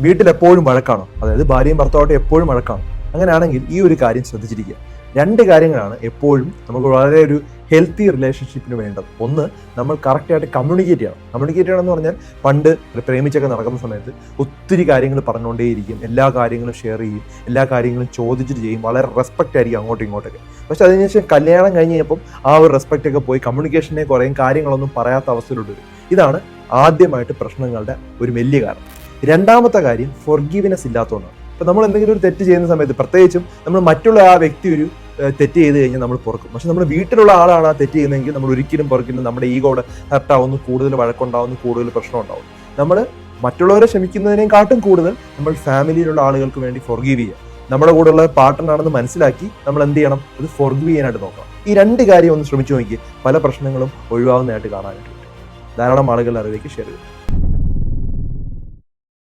വീട്ടിൽ എപ്പോഴും വഴക്കാണോ? അതായത് ഭാര്യയും ഭർത്താവട്ടെ എപ്പോഴും വഴക്കാണോ? അങ്ങനെയാണെങ്കിൽ ഈ ഒരു കാര്യം ശ്രദ്ധിച്ചിരിക്കുക. രണ്ട് കാര്യങ്ങളാണ് എപ്പോഴും നമുക്ക് വളരെ ഒരു ഹെൽത്തി റിലേഷൻഷിപ്പിന് വേണ്ടത്. ഒന്ന് നമ്മൾ കറക്റ്റായിട്ട് കമ്മ്യൂണിക്കേറ്റ് ചെയ്യണം. കമ്മ്യൂണിക്കേറ്റ് ചെയ്യണം എന്ന് പറഞ്ഞാൽ പണ്ട് പ്രേമിച്ചൊക്കെ നടക്കുന്ന സമയത്ത് ഒത്തിരി കാര്യങ്ങൾ പറഞ്ഞുകൊണ്ടേയിരിക്കും. എല്ലാ കാര്യങ്ങളും ഷെയർ ചെയ്യും. എല്ലാ കാര്യങ്ങളും ചോദിച്ചിട്ട് ചെയ്യും. വളരെ റെസ്പെക്റ്റ് ആയിരിക്കും അങ്ങോട്ടും ഇങ്ങോട്ടൊക്കെ. പക്ഷേ അതിനുശേഷം കല്യാണം കഴിഞ്ഞ് കഴിഞ്ഞപ്പം ആ ഒരു റെസ്പെക്റ്റ് ഒക്കെ പോയി കമ്മ്യൂണിക്കേഷനെ കുറയും കാര്യങ്ങളൊന്നും പറയാത്ത അവസ്ഥയിലുണ്ട് ഇതാണ് ആദ്യമായിട്ട് പ്രശ്നങ്ങളുടെ ഒരു വലിയ കാരണം. രണ്ടാമത്തെ കാര്യം ഫൊർഗീവ്നെസ് ഇല്ലാത്തതുകൊണ്ടാണ്. ഇപ്പം നമ്മൾ എന്തെങ്കിലും ഒരു തെറ്റ് ചെയ്യുന്ന സമയത്ത് പ്രത്യേകിച്ചും നമ്മൾ മറ്റുള്ള ആ വ്യക്തി ഒരു തെറ്റ് ചെയ്ത് കഴിഞ്ഞാൽ നമ്മൾ പുറക്കും. പക്ഷെ നമ്മുടെ വീട്ടിലുള്ള ആളാണ് ആ തെറ്റ് ചെയ്യുന്നതെങ്കിൽ നമ്മൾ ഒരിക്കലും പുറക്കില്ല. നമ്മുടെ ഈഗോടെ ഹർട്ടാവുന്നു കൂടുതൽ വഴക്കുണ്ടാവുന്നു കൂടുതൽ പ്രശ്നം ഉണ്ടാവും നമ്മൾ മറ്റുള്ളവരെ ക്ഷമിക്കുന്നതിനേയും കാട്ടും കൂടുതൽ നമ്മൾ ഫാമിലിയിലുള്ള ആളുകൾക്ക് വേണ്ടി ഫൊർഗീവ് ചെയ്യുക. നമ്മുടെ കൂടെയുള്ള പാർട്ട്ണറാണെന്ന് മനസ്സിലാക്കി നമ്മൾ എന്ത് ചെയ്യണം? അത് ഫൊർഗീവ് ചെയ്യാനായിട്ട് നോക്കണം. ഈ രണ്ട് കാര്യം ഒന്ന് ശ്രമിച്ചു നോക്കി പല പ്രശ്നങ്ങളും ഒഴിവാകുന്നതായിട്ട് കാണാനായിട്ട് ധാരാളം ആളുകളുടെ അറിവിലേക്ക് ഷെയർ ചെയ്യും